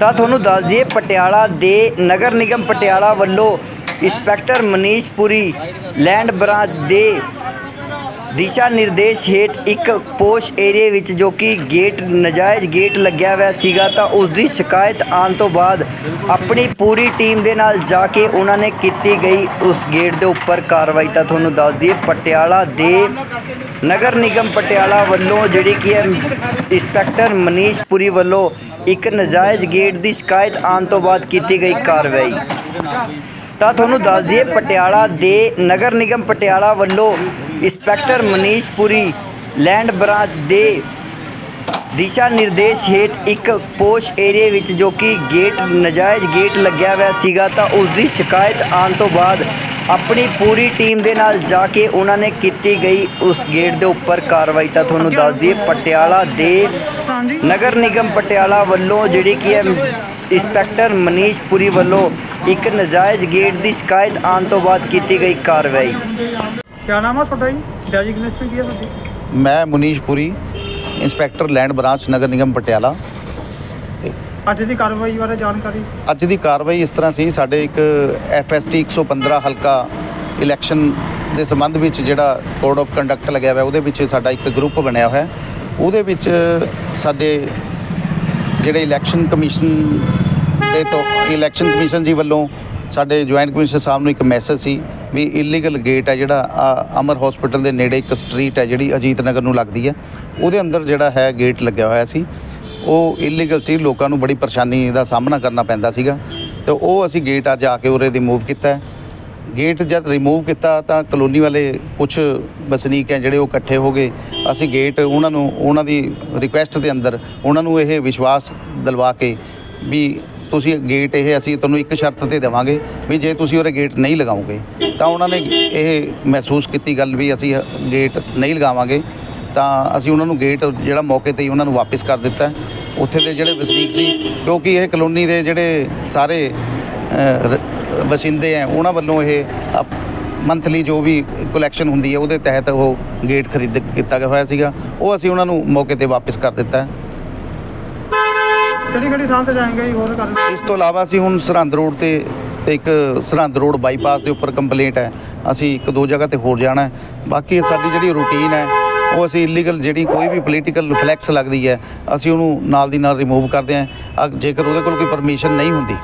ਤਾਂ ਤੁਹਾਨੂੰ ਦੱਸ ਦਈਏ, ਪਟਿਆਲਾ ਦੇ ਨਗਰ ਨਿਗਮ ਪਟਿਆਲਾ ਵੱਲੋਂ inspector Manish Puri, land branch ਦੇ ਦਿਸ਼ਾ ਨਿਰਦੇਸ਼ ਹੇਠ ਇੱਕ ਪੋਸ਼ ਏਰੀਏ ਵਿੱਚ ਜੋ ਕਿ ਗੇਟ, ਨਜਾਇਜ਼ ਗੇਟ ਲੱਗਿਆ ਹੋਇਆ ਸੀਗਾ, ਤਾਂ ਉਸ ਦੀ ਸ਼ਿਕਾਇਤ ਆਉਣ ਤੋਂ ਬਾਅਦ ਆਪਣੀ ਪੂਰੀ ਟੀਮ ਦੇ ਨਾਲ ਜਾ ਕੇ ਉਹਨਾਂ ਨੇ ਕੀਤੀ ਗਈ ਉਸ ਗੇਟ ਦੇ ਉੱਪਰ ਕਾਰਵਾਈ। ਤਾਂ ਤੁਹਾਨੂੰ ਦੱਸ ਦਈਏ, ਪਟਿਆਲਾ ਦੇ ਨਗਰ ਨਿਗਮ ਪਟਿਆਲਾ ਵੱਲੋਂ ਜਿਹੜੀ ਕਿ ਹੈ ਇੰਸਪੈਕਟਰ ਮਨੀਸ਼ ਪੁਰੀ ਵੱਲੋਂ ਇੱਕ ਨਜਾਇਜ਼ ਗੇਟ ਦੀ ਸ਼ਿਕਾਇਤ ਆਉਣ ਤੋਂ ਬਾਅਦ ਕੀਤੀ ਗਈ ਕਾਰਵਾਈ। ਤਾਂ ਤੁਹਾਨੂੰ ਦੱਸ ਦਈਏ, ਪਟਿਆਲਾ ਦੇ ਨਗਰ ਨਿਗਮ ਪਟਿਆਲਾ ਵੱਲੋਂ inspector Manish Puri land branch ਦੇ ਦਿਸ਼ਾ ਨਿਰਦੇਸ਼ ਹੇਠ ਇੱਕ ਪੋਸ਼ ਏਰੀਏ ਵਿੱਚ ਜੋ ਕਿ ਗੇਟ, ਨਜਾਇਜ਼ ਗੇਟ ਲੱਗਿਆ ਹੋਇਆ ਸੀਗਾ, ਤਾਂ ਉਸ ਦੀ ਸ਼ਿਕਾਇਤ ਆਉਣ ਤੋਂ ਬਾਅਦ ਆਪਣੀ ਪੂਰੀ ਟੀਮ ਦੇ ਨਾਲ ਜਾ ਕੇ ਉਹਨਾਂ ਨੇ ਕੀਤੀ ਗਈ ਉਸ ਗੇਟ ਦੇ ਉੱਪਰ ਕਾਰਵਾਈ ਤਾਂ ਤੁਹਾਨੂੰ ਦੱਸ ਦਈਏ ਪਟਿਆਲਾ ਦੇ ਨਗਰ ਨਿਗਮ ਪਟਿਆਲਾ ਵੱਲੋਂ ਜਿਹੜੀ ਕੀ ਹੈ ਇੰਸਪੈਕਟਰ ਮਨੀਸ਼ ਪੁਰੀ ਵੱਲੋਂ ਇੱਕ ਨਜਾਇਜ਼ ਗੇਟ ਦੀ ਸ਼ਿਕਾਇਤ ਆਉਣ ਤੋਂ ਬਾਅਦ ਕੀਤੀ ਗਈ ਕਾਰਵਾਈ। ਕਿਆ ਨਾਮ ਆ ਤੁਹਾਡਾ ਜੀ? ਡੈਜਿਗਨੇਸ਼ਨ ਕੀ ਹੈ ਤੁਹਾਡੀ? ਮੈਂ Munish Puri inspector land branch ਨਗਰ ਨਿਗਮ ਪਟਿਆਲਾ। ਅੱਜ ਦੀ ਕਾਰਵਾਈ ਬਾਰੇ ਜਾਣਕਾਰੀ? ਅੱਜ ਦੀ ਕਾਰਵਾਈ ਇਸ ਤਰ੍ਹਾਂ ਸੀ, ਸਾਡੇ ਇੱਕ ਐਫਐਸਟੀ 115 ਹਲਕਾ ਇਲੈਕਸ਼ਨ ਦੇ ਸੰਬੰਧ ਵਿੱਚ ਜਿਹੜਾ ਕੋਡ ਆਫ ਕੰਡਕਟ ਲੱਗਿਆ ਹੋਇਆ, ਉਹਦੇ ਵਿੱਚ ਸਾਡਾ ਇੱਕ ਗਰੁੱਪ ਬਣਿਆ ਹੋਇਆ। ਉਹਦੇ ਵਿੱਚ ਸਾਡੇ ਜਿਹੜੇ ਇਲੈਕਸ਼ਨ ਕਮਿਸ਼ਨ ਦੇ ਤੋਂ ਇਲੈਕਸ਼ਨ ਕਮਿਸ਼ਨ ਜੀ ਵੱਲੋਂ ਸਾਡੇ ਜੁਆਇੰਟ ਕਮਿਸ਼ਨਰ ਸਾਹਿਬ ਨੂੰ ਇੱਕ ਮੈਸੇਜ ਸੀ ਵੀ ਇਲੀਗਲ ਗੇਟ ਹੈ ਜਿਹੜਾ ਅਮਰ ਹਸਪੀਟਲ ਦੇ ਨੇੜੇ ਇੱਕ ਸਟਰੀਟ ਹੈ ਜਿਹੜੀ ਅਜੀਤ ਨਗਰ ਨੂੰ ਲੱਗਦੀ ਹੈ। ਉਹਦੇ ਅੰਦਰ ਜਿਹੜਾ ਹੈ ਗੇਟ ਲੱਗਿਆ ਹੋਇਆ ਸੀ। ਉਹ ਇਲੀਗਲ ਸੀ, ਲੋਕਾਂ ਨੂੰ ਬੜੀ ਪਰੇਸ਼ਾਨੀ ਦਾ ਸਾਹਮਣਾ ਕਰਨਾ ਪੈਂਦਾ ਸੀਗਾ। ਤੇ ਉਹ ਅਸੀਂ ਗੇਟ ਅੱਜ ਆ ਕੇ ਉਰੇ ਰਿਮੂਵ ਕੀਤਾ। ਗੇਟ ਜਦ ਰਿਮੂਵ ਕੀਤਾ ਤਾਂ ਕਲੋਨੀ ਵਾਲੇ ਕੁਝ ਵਸਨੀਕ ਹੈ ਜਿਹੜੇ ਉਹ ਇਕੱਠੇ ਹੋ ਗਏ। ਅਸੀਂ ਗੇਟ ਉਹਨਾਂ ਨੂੰ, ਉਹਨਾਂ ਦੀ ਰਿਕੁਐਸਟ ਦੇ ਅੰਦਰ ਉਹਨਾਂ ਨੂੰ ਇਹ ਵਿਸ਼ਵਾਸ ਦਿਲਵਾ ਕੇ ਵੀ ਤੁਸੀਂ ਗੇਟ ਇਹ ਅਸੀਂ ਤੁਹਾਨੂੰ ਇੱਕ ਸ਼ਰਤ ਤੇ ਦੇਵਾਂਗੇ ਵੀ ਜੇ ਤੁਸੀਂ ਉਹਰੇ ਗੇਟ ਨਹੀਂ ਲਗਾਓਗੇ ਤਾਂ ਉਹਨਾਂ ਨੇ ਇਹ ਮਹਿਸੂਸ ਕੀਤੀ ਗੱਲ ਵੀ ਅਸੀਂ ਗੇਟ ਨਹੀਂ ਲਗਾਵਾਂਗੇ। ਤਾਂ ਅਸੀਂ ਉਹਨਾਂ ਨੂੰ ਗੇਟ ਜਿਹੜਾ ਮੌਕੇ ਤੇ ਹੀ ਉਹਨਾਂ ਨੂੰ ਵਾਪਸ ਕਰ ਦਿੱਤਾ। ਉੱਥੇ ਦੇ ਜਿਹੜੇ ਵਸਨੀਕ ਸੀ ਕਿਉਂਕਿ ਇਹ ਕਲੋਨੀ ਦੇ ਜਿਹੜੇ ਸਾਰੇ ਵਸਿੰਦੇ ਆ ਉਹਨਾਂ ਵੱਲੋਂ ਇਹ ਮੰਥਲੀ ਜੋ ਵੀ ਕਲੈਕਸ਼ਨ ਹੁੰਦੀ ਹੈ ਉਹਦੇ ਤਹਿਤ ਉਹ ਗੇਟ ਖਰੀਦ ਕੀਤਾ ਗਿਆ ਹੋਇਆ ਸੀਗਾ ਉਹ ਅਸੀਂ ਉਹਨਾਂ ਨੂੰ ਮੌਕੇ ਤੇ ਵਾਪਸ ਕਰ ਦਿੱਤਾ ਹੈ। ਕਿਹੜੀ ਕਿਹੜੀ ਥਾਂ ਤੇ ਜਾਏਂਗੇ ਜੀ ਹੋਰ ਕਰ ਇਸ ਤੋਂ ਇਲਾਵਾ ਅਸੀਂ ਹੁਣ ਸਰਹੰਦ ਰੋਡ ਤੇ ਤੇ ਇੱਕ ਸਰਹੰਦ ਰੋਡ ਬਾਈਪਾਸ ਦੇ ਉੱਪਰ ਕੰਪਲੇਂਟ ਹੈ ਅਸੀਂ ਇੱਕ ਦੋ ਜਗ੍ਹਾ ਤੇ ਹੋਰ ਜਾਣਾ ਹੈ ਬਾਕੀ ਸਾਡੀ ਜਿਹੜੀ ਰੂਟੀਨ ਹੈ ਉਹ ਅਸੀਂ ਇਲੀਗਲ ਜਿਹੜੀ ਕੋਈ ਵੀ ਪੋਲੀਟੀਕਲ ਫਲੈਕਸ ਲੱਗਦੀ ਹੈ, ਅਸੀਂ ਉਹਨੂੰ ਨਾਲ ਦੀ ਨਾਲ ਰਿਮੂਵ ਕਰਦੇ ਹਾਂ। ਅਗ- ਜੇਕਰ ਉਹਦੇ ਕੋਲ ਕੋਈ ਪਰਮਿਸ਼ਨ ਨਹੀਂ ਹੁੰਦੀ